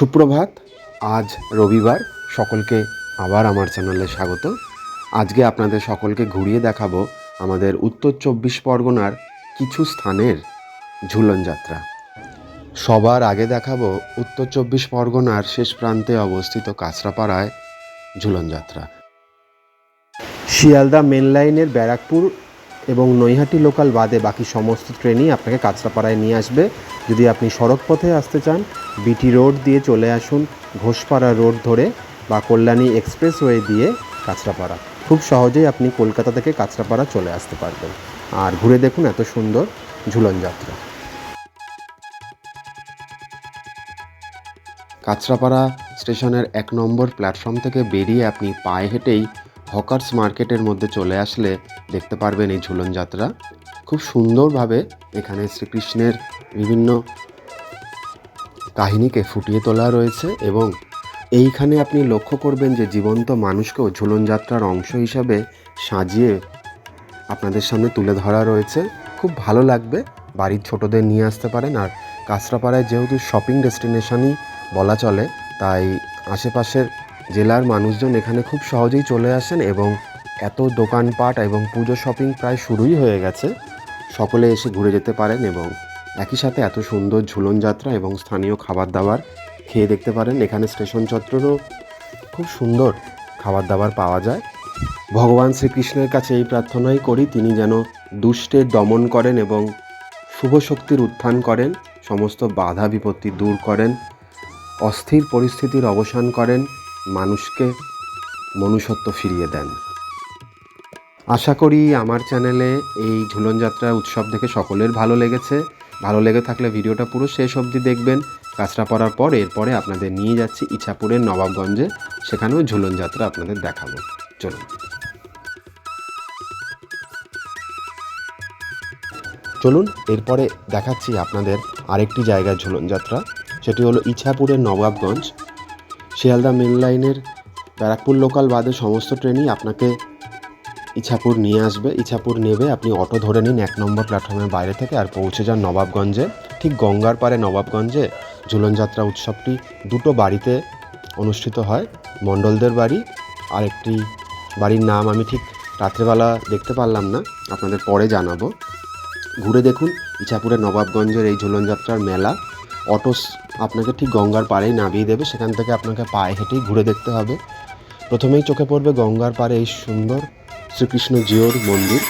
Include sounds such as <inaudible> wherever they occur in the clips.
সুপ্রভাত, আজ রবিবার, সকলকে আবার আমার চ্যানেলে স্বাগত। আজকে আপনাদের সকলকে ঘুরিয়ে দেখাবো আমাদের উত্তর চব্বিশ পরগনার কিছু স্থানের ঝুলন যাত্রা। সবার আগে দেখাবো উত্তর চব্বিশ পরগনার শেষ প্রান্তে অবস্থিত কাঁচরাপাড়ায় ঝুলন যাত্রা। শিয়ালদা মেন লাইনের ব্যারাকপুর এবং নৈহাটি লোকাল বাদে বাকি সমস্ত ট্রেনই আপনাকে কাঁচরাপাড়ায় নিয়ে আসবে। যদি আপনি সড়ক পথে আসতে চান বিটি রোড দিয়ে চলে আসুন, ঘোষপাড়া রোড ধরে বা কল্যাণী এক্সপ্রেসওয়ে দিয়ে কাঁচরাপাড়া। খুব সহজেই আপনি কলকাতা থেকে কাঁচরাপাড়া চলে আসতে পারবেন। আর ঘুরে দেখুন এত সুন্দর ঝুলন যাত্রা। কাঁচরাপাড়া স্টেশনের এক নম্বর প্ল্যাটফর্ম থেকে বেরিয়ে আপনি পায়ে হেঁটেই হকার্স মার্কেটের মধ্যে চলে আসলে দেখতে পারবেন এই ঝুলন যাত্রা। খুব সুন্দরভাবে এখানে শ্রীকৃষ্ণের বিভিন্ন কাহিনীকে ফুটিয়ে তোলা রয়েছে এবং এইখানে আপনি লক্ষ্য করবেন যে জীবন্ত মানুষকেও ঝুলন যাত্রার অংশ হিসাবে সাজিয়ে আপনাদের সামনে তুলে ধরা রয়েছে। খুব ভালো লাগবে। বাড়ির ছোটদের নিয়ে আসতে পারেন। আর কাঁচরাপাড়ায় যেহেতু শপিং ডেস্টিনেশনই বলা চলে, তাই আশেপাশের জেলার মানুষজন এখানে খুব সহজেই চলে আসেন এবং এত দোকানপাট এবং পুজো শপিং প্রায় শুরুই হয়ে গেছে। সকলে এসে ঘুরে যেতে পারেন এবং একই সাথে এত সুন্দর ঝুলন যাত্রা এবং স্থানীয় খাবার দাবার খেয়ে দেখতে পারেন। এখানে স্টেশন চত্বরেও খুব সুন্দর খাবার দাবার পাওয়া যায়। ভগবান শ্রীকৃষ্ণের কাছে এই প্রার্থনাই করি, তিনি যেন দুষ্টের দমন করেন এবং শুভ শক্তির উত্থান করেন, সমস্ত বাধা বিপত্তি দূর করেন, অস্থির পরিস্থিতির অবসান করেন, মানুষকে মনুষ্যত্ব ফিরিয়ে দেন। আশা করি আমার চ্যানেলে এই ঝুলন যাত্রা উৎসব দেখে সকলের ভালো লেগেছে। ভালো লেগে থাকলে ভিডিওটা পুরো শেষ অবধি দেখবেন। কাঁচরা পড়ার পর এরপরে আপনাদের নিয়ে যাচ্ছি ইছাপুরের নবাবগঞ্জে। সেখানেও ঝুলন যাত্রা আপনাদের দেখাবো। চলুন। চলুন, এরপরে দেখাচ্ছি আপনাদের আরেকটি জায়গায় ঝুলন যাত্রা। সেটি হলো ইছাপুরের নবাবগঞ্জ। শিয়ালদা মেন লাইনের ব্যারাকপুর লোকাল বাদে সমস্ত ট্রেনই আপনাকে ইছাপুর নিয়ে আসবে। ইছাপুর নেবে, আপনি অটো ধরে নিন এক নম্বর প্ল্যাটফর্মের বাইরে থেকে আর পৌঁছে যান নবাবগঞ্জে। ঠিক গঙ্গার পারে নবাবগঞ্জে ঝুলনযাত্রা উৎসবটি দুটো বাড়িতে অনুষ্ঠিত হয়। মণ্ডলদের বাড়ি আর একটি বাড়ির নাম আমি ঠিক রাত্রেবেলা দেখতে পারলাম না, আপনাদের পরে জানাব। ঘুরে দেখুন ইছাপুরের নবাবগঞ্জের এই ঝুলনযাত্রার মেলা। অটো আপনাকে ঠিক গঙ্গার পাড়েই নামিয়ে দেবে, সেখান থেকে আপনাকে পায়ে হেঁটেই ঘুরে দেখতে হবে। প্রথমেই চোখে পড়বে গঙ্গার পাড়ে এই সুন্দর শ্রীকৃষ্ণ জিওর মন্দির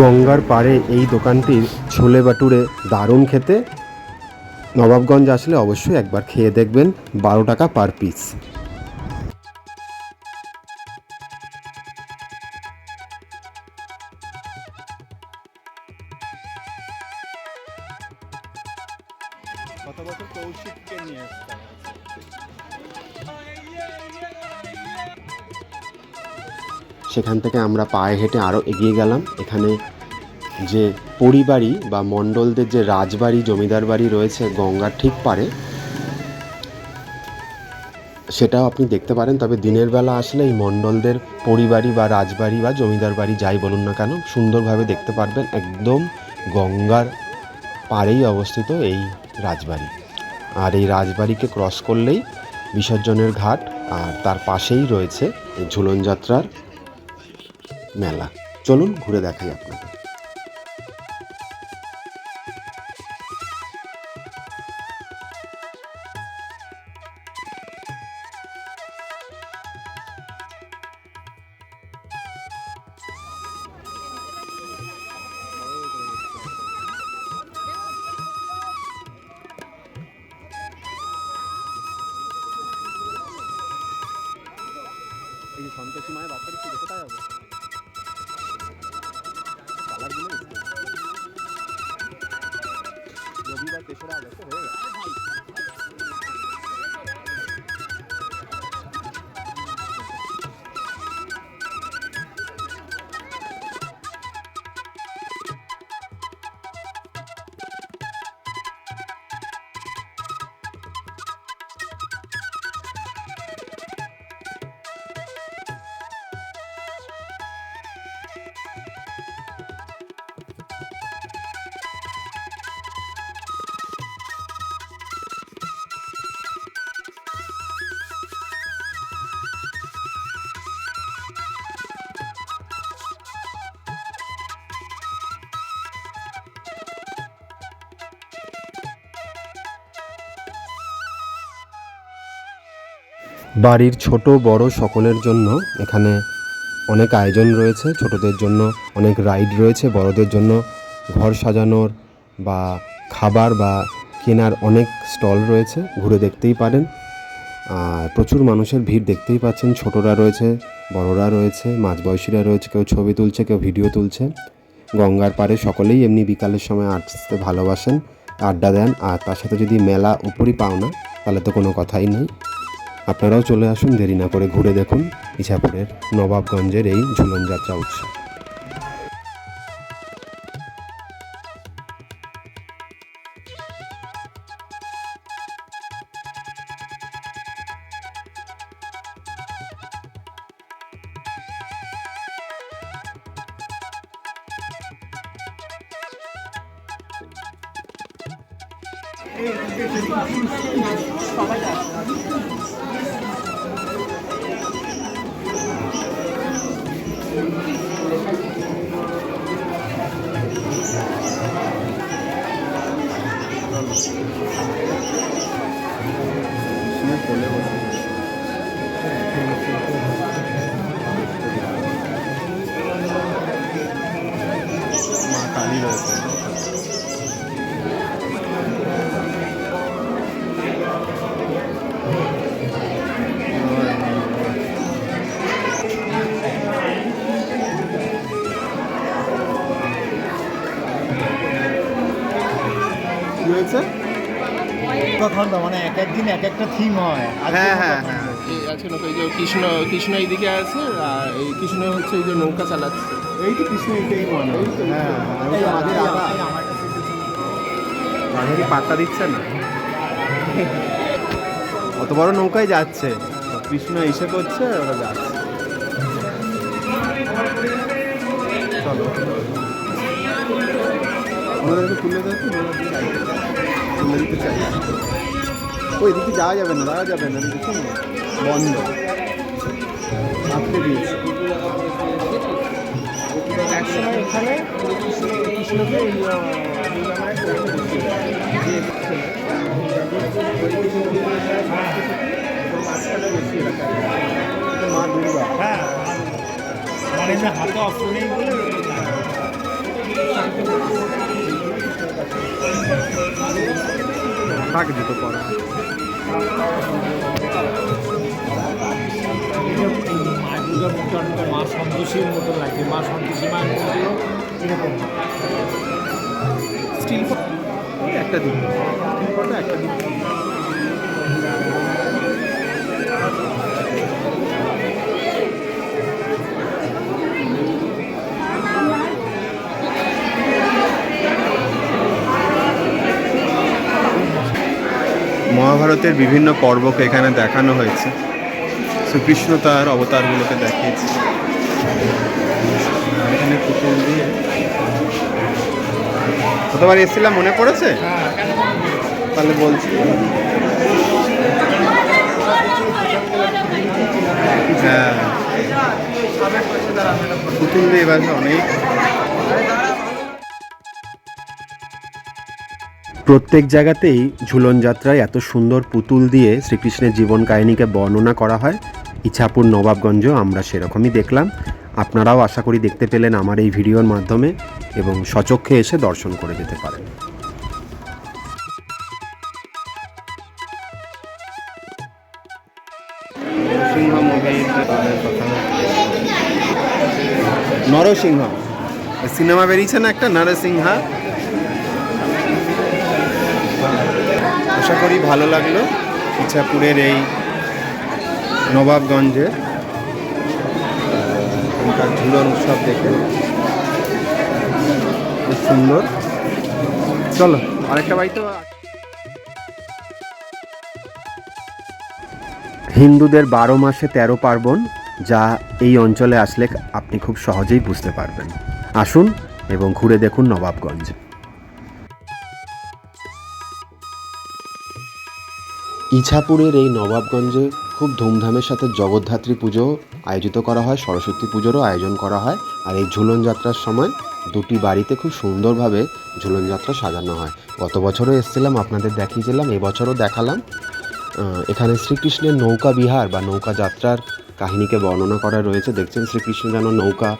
গঙ্গার পাড়ে এই দোকানটির ছোলে বাটুরে দারুণ খেতে। নবাবগঞ্জ আসলে অবশ্যই একবার খেয়ে দেখবেন, বারো টাকা পার পিস সেখান থেকে আমরা পায়ে হেঁটে আরও এগিয়ে গেলাম। এখানে যে পরিবাড়ি বা মণ্ডলদের যে রাজবাড়ি, জমিদার বাড়ি রয়েছে গঙ্গার ঠিক পারে, সেটাও আপনি দেখতে পারেন। তবে দিনের বেলা আসলে এই মণ্ডলদের পরিবাড়ি বা রাজবাড়ি বা জমিদার বাড়ি যাই বলুন না কেন, সুন্দরভাবে দেখতে পারবেন একদম গঙ্গার পাড়েই অবস্থিত এই রাজবাড়ি। আর এই রাজবাড়িকে ক্রস করলেই বিসর্জনের ঘাট আর তার পাশেই রয়েছে ঝুলন যাত্রার মেলা। চলুন ঘুরে দেখাই আপনাকে বাড়ির ছোট বড় সকলের জন্য এখানে অনেক আয়োজন রয়েছে। ছোটদের জন্য অনেক রাইড রয়েছে। বড়দের জন্য ঘর সাজানোর বা খাবার বা কেনার অনেক স্টল রয়েছে। ঘুরে দেখতেই পারেন। আর প্রচুর মানুষের ভিড় দেখতেই পাচ্ছেন। ছোটরা রয়েছে, বড়রা রয়েছে, মাঝবয়সীরা রয়েছে, কেউ ছবি তুলছে, কেউ ভিডিও তুলছে। গঙ্গার পাড়ে সকলেই এমনি বিকালের সময় আসতে ভালোবাসেন, আড্ডা দেন। আর তার সাথে যদি মেলা উপরই পাও না তাহলে তো কোনো কথাই নেই। আপনারাও চলে আসুন দেরি না করে ঘুরে দেখুন ইছাপুরের নবাবগঞ্জের এই ঝুলন যাত্রা উৎসব। হয়েছে খন্ড মানে এক এক দিন এক একটা থিম হয়। হ্যাঁ হ্যাঁ হ্যাঁ। আছে নৌকা এই যে কৃষ্ণ কৃষ্ণ এইদিকে আছে আর এই কৃষ্ণ হচ্ছে এই যে নৌকা চালাচ্ছে। এই তো কৃষ্ণ এইটাই মনে হ্যাঁ আমি তো মাঝে রাধা রাধা কি পাত্তা দিচ্ছে না। <laughs> অত বড় নৌকায় যাচ্ছে। কৃষ্ণ এসে করছে ওরা যাচ্ছে। চলো। ওনাদেরকে তুলে দেয় তুলে চাই ওই দিকে যাওয়া যাবে না যাওয়া যাবে না দেখুন বন্ধ আটকে। মা দুর্গা হ্যাঁ হাতে অস্ত্র নেই বলে কাকে জুতো পরা। মা সন্তোষীর মতো লাগে মা সন্তোষী মা এরকম। স্টিল একটা দিন। স্টিল একটা দিন। মহাভারতের বিভিন্ন পর্বকে এখানে দেখানো হয়েছে। শ্রীকৃষ্ণ তার অবতারগুলোকে দেখিয়েছে। এখানে কতবার এসেছিলাম, মনে পড়েছে? তাহলে বলছি। হ্যাঁ। পুতুল দিয়ে এবার অনেক প্রত্যেক জায়গাতেই ঝুলন যাত্রায় এত সুন্দর পুতুল দিয়ে শ্রীকৃষ্ণের জীবন কাহিনীকে বর্ণনা করা হয়। ইছাপুর নবাবগঞ্জ আমরা সেরকমই দেখলাম। আপনারাও আশা করি দেখতে পেলেন আমার এই ভিডিওর মাধ্যমে এবং সচক্ষে এসে দর্শন করে যেতে পারেন। নরসিংহ। সিনেমা বেরিয়েছে না একটা? নরসিংহা। আশা করি ভালো লাগল ইচ্ছাপুরের এই নবাবগঞ্জে। এখানকার ঝুলন উৎসব দেখে খুব সুন্দর। চলো, আরেকটা বাড়িতে হিন্দুদের বারো মাসে তেরো পার্বণ, যা এই অঞ্চলে আসলে আপনি খুব সহজেই বুঝতে পারবেন। আসুন এবং ঘুরে দেখুন নবাবগঞ্জ। ইছাপুরের এই নবাবগঞ্জে খুব ধুমধামের সাথে জগদ্ধাত্রী পুজো আয়োজিত করা হয়, সরস্বতী পুজোরও আয়োজন করা হয় আর এই ঝুলন যাত্রার সময় দুটি বাড়িতে খুব সুন্দরভাবে ঝুলন যাত্রা সাজানো হয়। গত বছরও এসেছিলাম, আপনাদের দেখিয়েছিলাম এবছরও দেখালাম। এখানে শ্রীকৃষ্ণের নৌকা বিহার বা নৌকা যাত্রার কাহিনীকে বর্ণনা করা রয়েছে। দেখছেন শ্রীকৃষ্ণ যেন নৌকা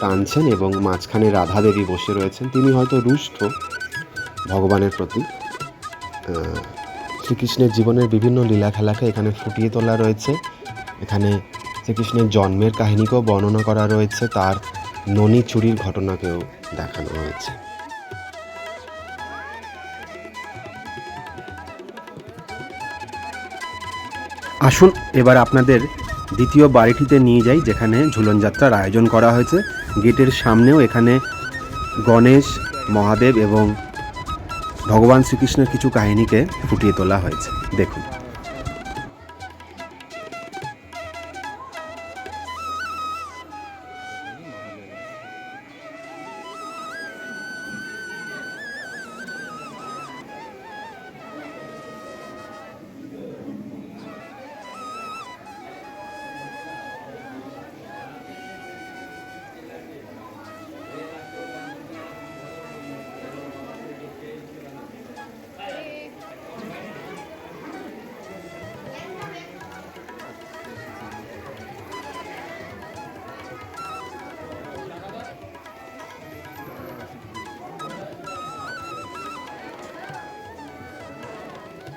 টানছেন এবং মাঝখানে রাধা দেবী বসে রয়েছেন। তিনি হয়তো রুষ্ট ভগবানের প্রতি। শ্রীকৃষ্ণের জীবনের বিভিন্ন লীলা খেলাকে এখানে ফুটিয়ে তোলা রয়েছে। এখানে শ্রীকৃষ্ণের জন্মের কাহিনীকেও বর্ণনা করা রয়েছে, তার ননি চুরির ঘটনাকেও দেখানো হয়েছে। আসুন, এবার আপনাদের দ্বিতীয় বাড়িটিতে নিয়ে যাই, যেখানে ঝুলন যাত্রার আয়োজন করা হয়েছে। গেটের সামনেও এখানে গণেশ, মহাদেব এবং ভগবান শ্রীকৃষ্ণের কিছু কাহিনীকে ফুটিয়ে তোলা হয়েছে। দেখুন।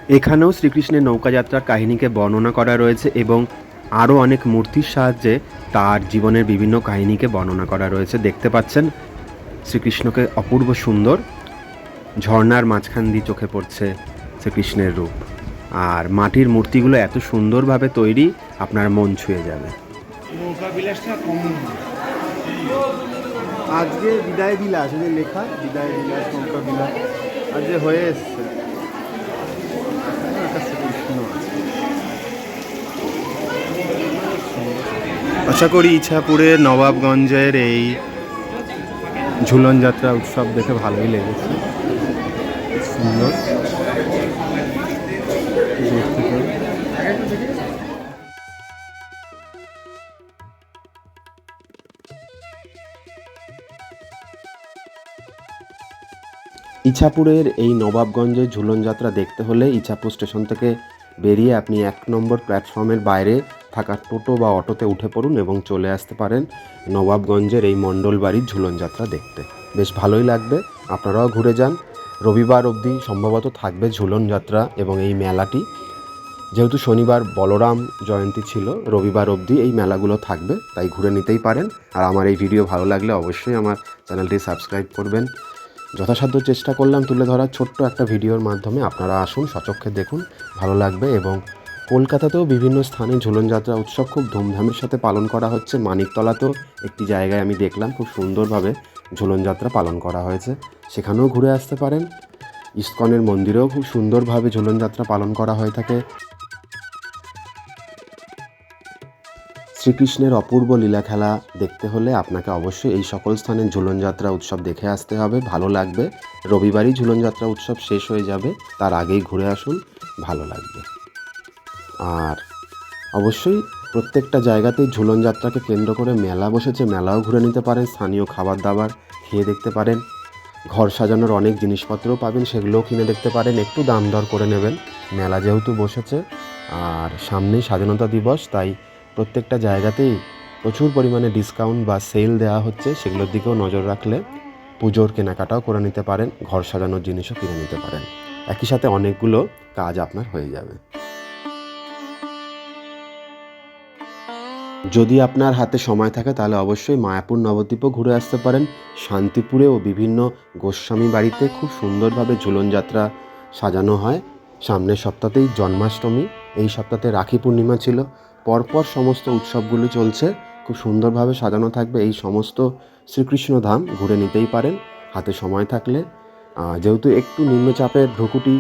এখানেও শ্রীকৃষ্ণের নৌকাযাত্রার কাহিনীকে বর্ণনা করা রয়েছে এবং আরও অনেক মূর্তির সাহায্যে তার জীবনের বিভিন্ন কাহিনীকে বর্ণনা করা রয়েছে। দেখতে পাচ্ছেন শ্রীকৃষ্ণকে অপূর্ব সুন্দর ঝর্ণার মাঝখান দিয়ে চোখে পড়ছে শ্রীকৃষ্ণের রূপ। আর মাটির মূর্তিগুলো এত সুন্দরভাবে তৈরি আপনার মন ছুঁয়ে যাবে। নৌকা বিলাসটা কম। আজকে বিদায় বিলাস যে লেখা বিদায় বিলাস নৌকা বিলাস যে হয়ে এসছে একটা শ্রীকৃষ্ণ আছে আশা করি ইছাপুরের নবাবগঞ্জের এই ঝুলন যাত্রা উৎসব দেখে ভালোই লেগেছে। সুন্দর। ইছাপুরের এই নবাবগঞ্জের ঝুলন যাত্রা দেখতে হলে ইছাপুর স্টেশন থেকে বেরিয়ে আপনি এক নম্বর প্ল্যাটফর্মের বাইরে থাকা টোটো বা অটোতে উঠে পড়ুন এবং চলে আসতে পারেন নবাবগঞ্জের এই মণ্ডল বাড়ির ঝুলন যাত্রা দেখতে। বেশ ভালোই লাগবে, আপনারাও ঘুরে যান। রবিবার অবধি সম্ভবত থাকবে ঝুলন যাত্রা এবং এই মেলাটি। যেহেতু শনিবার বলরাম জয়ন্তী ছিল, রবিবার অবধি এই মেলাগুলো থাকবে, তাই ঘুরে নিতেই পারেন। আর আমার এই ভিডিও ভালো লাগলে অবশ্যই আমার চ্যানেলটি সাবস্ক্রাইব করবেন। যথাসাধ্য চেষ্টা করলাম তুলে ধরার ছোট্ট একটা ভিডিওর মাধ্যমে আপনারা আসুন, সচক্ষে দেখুন, ভালো লাগবে এবং কলকাতাতেও বিভিন্ন স্থানে ঝুলন যাত্রা উৎসব খুব ধুমধামের সাথে পালন করা হচ্ছে। মানিকতলাতেও একটি জায়গায় আমি দেখলাম খুব সুন্দরভাবে ঝুলন যাত্রা পালন করা হয়েছে। সেখানেও ঘুরে আসতে পারেন। ইস্কনের মন্দিরেও খুব সুন্দরভাবে ঝুলন যাত্রা পালন করা হয়ে থাকে। শ্রীকৃষ্ণের অপূর্ব লীলা খেলা দেখতে হলে আপনাকে অবশ্যই এই সকল স্থানে ঝুলন যাত্রা উৎসব দেখে আসতে হবে। ভালো লাগবে। রবিবারই ঝুলন যাত্রা উৎসব শেষ হয়ে যাবে। তার আগেই ঘুরে আসুন। ভালো লাগবে। আর অবশ্যই প্রত্যেকটা জায়গাতেই ঝুলন যাত্রাকে কেন্দ্র করে মেলা বসেছে, মেলাও ঘুরে নিতে পারেন, স্থানীয় খাবার দাবার খেয়ে দেখতে পারেন, ঘর সাজানোর অনেক জিনিসপত্রও পাবেন, সেগুলোও কিনে দেখতে পারেন, একটু দাম দর করে নেবেন, মেলা যেহেতু বসেছে আর সামনেই স্বাধীনতা দিবস, তাই প্রত্যেকটা জায়গাতেই প্রচুর পরিমাণে ডিসকাউন্ট বা সেল দেওয়া হচ্ছে, সেগুলোর দিকেও নজর রাখলে পুজোর কেনাকাটাও করে নিতে পারেন, ঘর সাজানোর জিনিসও কিনে নিতে পারেন। একই সাথে অনেকগুলো কাজ আপনার হয়ে যাবে। যদি আপনার হাতে সময় থাকে, তাহলে অবশ্যই মায়াপুর নবদ্বীপও ঘুরে আসতে পারেন। শান্তিপুরেও বিভিন্ন গোস্বামী বাড়িতে খুব সুন্দরভাবে ঝুলন যাত্রা সাজানো হয়। সামনের সপ্তাহতেই জন্মাষ্টমী, এই সপ্তাহে রাখি পূর্ণিমা ছিল। পরপর সমস্ত উৎসবগুলি চলছে। খুব সুন্দরভাবে সাজানো থাকবে এই সমস্ত শ্রীকৃষ্ণ ধাম, ঘুরে নিতেই পারেন। হাতে সময় থাকলে যেহেতু একটু নিম্নচাপের ভ্রুকুটি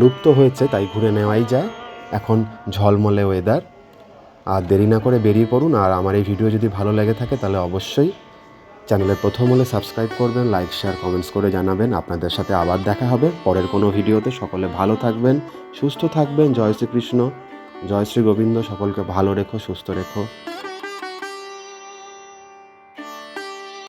লুপ্ত হয়েছে, তাই ঘুরে নেওয়াই যায়। এখন ঝলমলে ওয়েদার আর দেরি না করে বেরিয়ে পড়ুন। আর আমার এই ভিডিও যদি ভালো লেগে থাকে, তাহলে অবশ্যই চ্যানেলে প্রথম হলে সাবস্ক্রাইব করবেন লাইক শেয়ার কমেন্টস করে জানাবেন। আপনাদের সাথে আবার দেখা হবে পরের কোনো ভিডিওতে সকলে ভালো থাকবেন, সুস্থ থাকবেন। জয় শ্রীকৃষ্ণ। জয় শ্রী গোবিন্দ। সকলকে ভালো রেখো, সুস্থ রেখো।